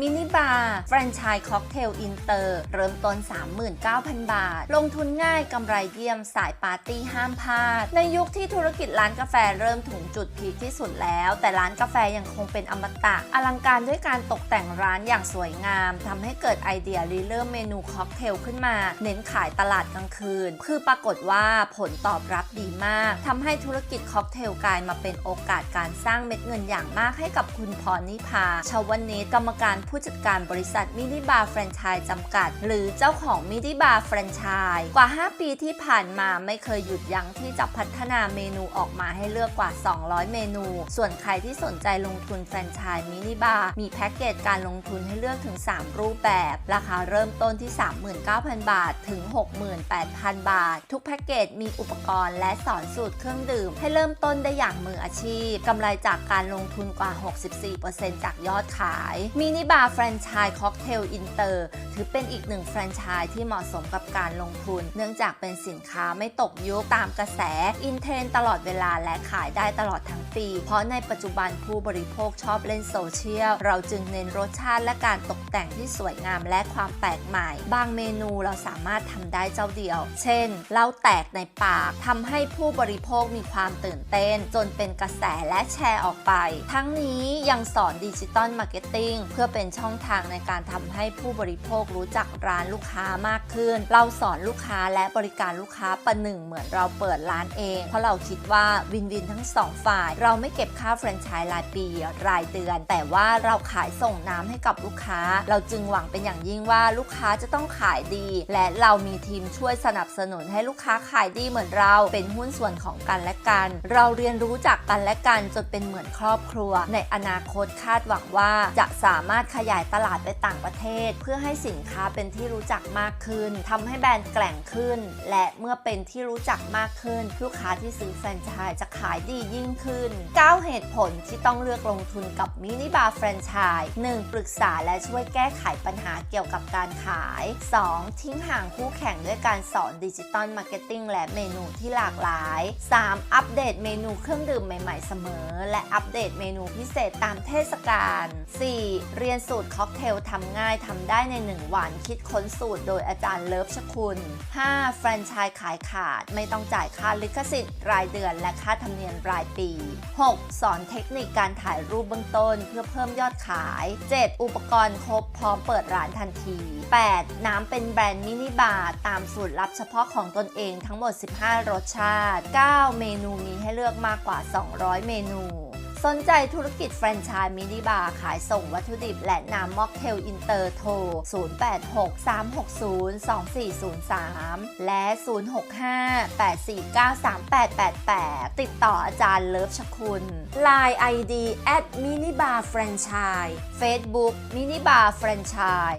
มินิบาร์แฟรนไชส์ค็อกเทลอินเตอร์เริ่มต้น 39,000 บาท ลงทุนง่ายกำไรเยี่ยมสายปาร์ตี้ห้ามพลาด ในยุคที่ธุรกิจร้านกาแฟเริ่มถึงจุดพีคที่สุดแล้ว แต่ร้านกาแฟยังคงเป็นอมตะ อลังการด้วยการตกแต่งร้านอย่างสวยงามทำให้เกิดไอเดียริเริ่มเมนูค็อกเทลขึ้นมา เน้นขายตลาดกลางคืน คือปรากฏว่าผลตอบรับดีมากทำให้ธุรกิจค็อกเทลกลายมาเป็นโอกาสการสร้างเม็ดเงินอย่างมากให้กับคุณพรนิพาชาวนิชกรรมการผู้จัดการบริษัทมินิบาร์แฟรนไชส์จำกัด หรือเจ้าของมินิบาร์แฟรนไชส์กว่า 5 ปีที่ผ่านมาไม่เคยหยุดยั้งที่จะพัฒนาเมนูออกมาให้เลือกกว่า 200 เมนู ส่วนใครที่สนใจลงทุนแฟรนไชส์มินิบาร์มีแพ็กเกจการลงทุนให้เลือกถึง 3 รูปแบบ ราคาเริ่มต้นที่ 39,000 บาท ถึง 68,000 บาท ทุกแพ็กเกจมีอุปกรณ์และสอนสูตรเครื่องดื่ม ให้เริ่มต้นได้อย่างมืออาชีพกำไรจากการลงทุนกว่า 64%จากยอดขายมินิบาร์แฟรนไชส์ค็อกเทลอินเตอร์ถือเป็นอีกหนึ่งแฟรนไชส์ที่เหมาะสมกับการลงทุน เนื่องจากเป็นสินค้าไม่ตกยุคตามกระแส อินเทรนตลอดเวลาและขายได้ตลอดทั้งปี เพราะในปัจจุบันผู้บริโภคชอบเล่นโซเชียล เราจึงเน้นรสชาติและการตกแต่งที่สวยงามและความแปลกใหม่ บางเมนูเราสามารถทำได้เจ้าเดียว เช่นเหล้าแตกในปากทำให้ผู้บริโภคมีความตื่นเต้น จนเป็นกระแสและแชร์ออกไป ทั้งนี้ยังสอนดิจิตอลมาร์เก็ตติ้งเพื่อเป็นช่องทางในการทำให้ผู้บริโภครู้จักร้านลูกค้ามากขึ้น เราสอนลูกค้าและบริการลูกค้าประหนึ่งเหมือนเราเปิดร้านเอง เพราะเราคิดว่าวินวินทั้งสองฝ่าย เราไม่เก็บค่าแฟรนไชส์รายปี รายเดือน แต่ว่าเราขายส่งน้ำให้กับลูกค้า เราจึงหวังเป็นอย่างยิ่งว่าลูกค้าจะต้องขายดี และเรามีทีมช่วยสนับสนุนให้ลูกค้าขายดีเหมือนเรา เป็นหุ้นส่วนของกันและกัน เราเรียนรู้จากกันและกันจนเป็นเหมือนครอบครัว ในอนาคตคาดหวังว่าจะสามารถขยายตลาดไปต่างประเทศ เพื่อให้สินค้าเป็นที่รู้จักมากขึ้นทำให้แบรนด์แกร่งขึ้น และเมื่อเป็นที่รู้จักมากขึ้น ลูกค้าที่ซื้อแฟรนไชส์จะขายดียิ่งขึ้น 9 เหตุผลที่ต้องเลือกลงทุนกับมินิบาร์แฟรนไชส์ 1. ปรึกษาและช่วยแก้ไขปัญหาเกี่ยวกับการขาย 2. ทิ้งห่างคู่แข่งด้วยการสอนดิจิตอลมาร์เก็ตติ้งและเมนูที่หลากหลาย 3. อัปเดตเมนูเครื่องดื่มใหม่ ๆ เสมอ และอัปเดตเมนูพิเศษตามเทศกาล 4. เรียียนสูตรค็อกเทลทำง่ายทำได้ใน 1 วัน คิดค้นสูตรโดยอาจารย์เลิฟชคุณ 5. แฟรนไชส์ขายขาด ไม่ต้องจ่ายค่าลิขสิทธิ์รายเดือนและค่าธรรมเนียมรายปี 6. สอนเทคนิคการถ่ายรูปเบื้องต้น เพื่อเพิ่มยอดขาย 7. อุปกรณ์ครบพร้อมเปิดร้านทันที 8. น้ำเป็นแบรนด์มินิบาร์ตามสูตรลับเฉพาะของตนเองทั้งหมด 15 รสชาติ 9. เมนูมีให้เลือกมากกว่า 200 เมนู สนใจธุรกิจแฟรนไชส์มินิบาร์ขายส่งวัตถุดิบ และน้ำม็อกเทลอินเตอร์โทร 0863600403 และ 065-849-3888 ติดต่ออาจารย์เลิฟชคุณ Line ID at minibar franchise Facebook minibar franchise